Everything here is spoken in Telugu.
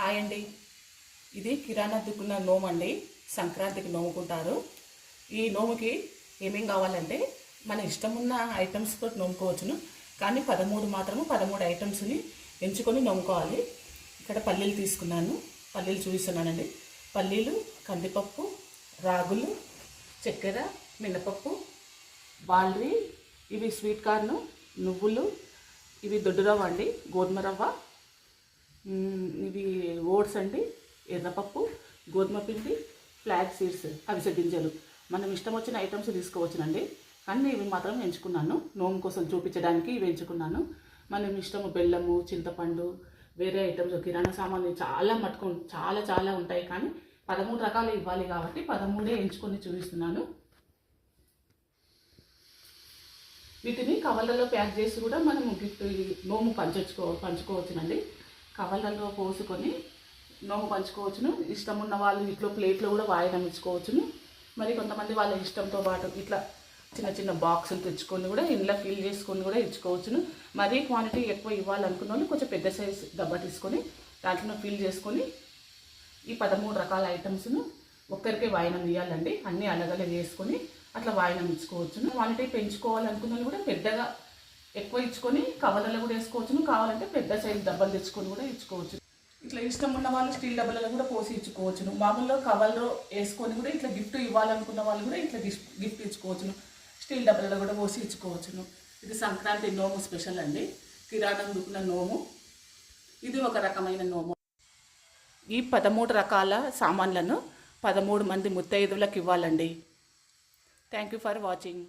హాయ్ అండి. ఇది కిరాణా దుక్కున్న నోము అండి. సంక్రాంతికి నోముకుంటారు. ఈ నోముకి ఏమేం కావాలంటే మన ఇష్టం ఉన్న ఐటమ్స్ తోటి నోముకోవచ్చును. కానీ పదమూడు మాత్రము పదమూడు ఐటమ్స్ని ఎంచుకొని నోముకోవాలి. ఇక్కడ పల్లీలు తీసుకున్నాను. పల్లీలు చూపిస్తున్నానండి. పల్లీలు కందిపప్పు రాగులు చక్కెర మినపప్పు బాల్వి ఇవి స్వీట్ కార్న్ నువ్వులు ఇవి దొడ్డు రవ్వ అండి. గోధుమ రవ్వ ఇవి ఓట్స్ అండి ఎర్రపప్పు గోధుమ పిండి ఫ్లాగ్ సీడ్స్ అవిసె గింజలు. మనం ఇష్టం వచ్చిన ఐటమ్స్ తీసుకోవచ్చునండి. కానీ ఇవి మాత్రం ఎంచుకున్నాను. నోము కోసం చూపించడానికి ఇవి ఎంచుకున్నాను. మనం ఇష్టము బెల్లము చింతపండు వేరే ఐటమ్స్ కిరాణా సామాన్లు చాలా మట్టుకు చాలా చాలా ఉంటాయి. కానీ పదమూడు రకాలు ఇవ్వాలి కాబట్టి పదమూడే ఎంచుకొని చూపిస్తున్నాను. వీటిని కవర్లలో ప్యాక్ చేసి కూడా మనం గిఫ్ట్ నోము పంచుకో పంచుకోవచ్చునండి. కవర్లలో పోసుకొని నోము పంచుకోవచ్చును. ఇష్టం ఉన్న వాళ్ళు ఇంట్లో ప్లేట్లో కూడా వాయనం ఇచ్చుకోవచ్చును. మరి కొంతమంది వాళ్ళ ఇష్టంతో పాటు ఇట్లా చిన్న చిన్న బాక్సులు తెచ్చుకొని కూడా ఇంట్లో ఫిల్ చేసుకొని కూడా ఇచ్చుకోవచ్చును. మరీ క్వాంటిటీ ఎక్కువ ఇవ్వాలనుకున్న వాళ్ళు కొంచెం పెద్ద సైజ్ డబ్బా తీసుకొని దాంట్లో ఫిల్ చేసుకొని ఈ పదమూడు రకాల ఐటమ్స్ను ఒక్కరికే వాయనం ఇవ్వాలండి అన్నీ అలగలే వేసుకొని అట్లా వాయనం ఇచ్చుకోవచ్చును. క్వాంటిటీ పెంచుకోవాలనుకున్న వాళ్ళు కూడా పెద్దగా ఎక్కువ ఇచ్చుకొని కవర్లలో కూడా వేసుకోవచ్చును. కావాలంటే పెద్ద సైజు డబ్బాలు తెచ్చుకొని కూడా ఇచ్చుకోవచ్చు. ఇట్లా ఇష్టం ఉన్న వాళ్ళు స్టీల్ డబ్బాలలో కూడా పోసి ఇచ్చుకోవచ్చును. మామూలుగా కవర్లో వేసుకొని కూడా ఇట్లా గిఫ్ట్ ఇవ్వాలనుకున్న వాళ్ళు కూడా ఇట్లా గిఫ్ట్ గిఫ్ట్ ఇచ్చుకోవచ్చును. స్టీల్ డబ్బాలలో కూడా పోసి ఇచ్చుకోవచ్చును. ఇది సంక్రాంతి నోము స్పెషల్ అండి. కిరాణం దుకున్న నోము. ఇది ఒక రకమైన నోము. ఈ పదమూడు రకాల సామాన్లను పదమూడు మంది ముత్తైదువులకు ఇవ్వాలండి. Thank you for watching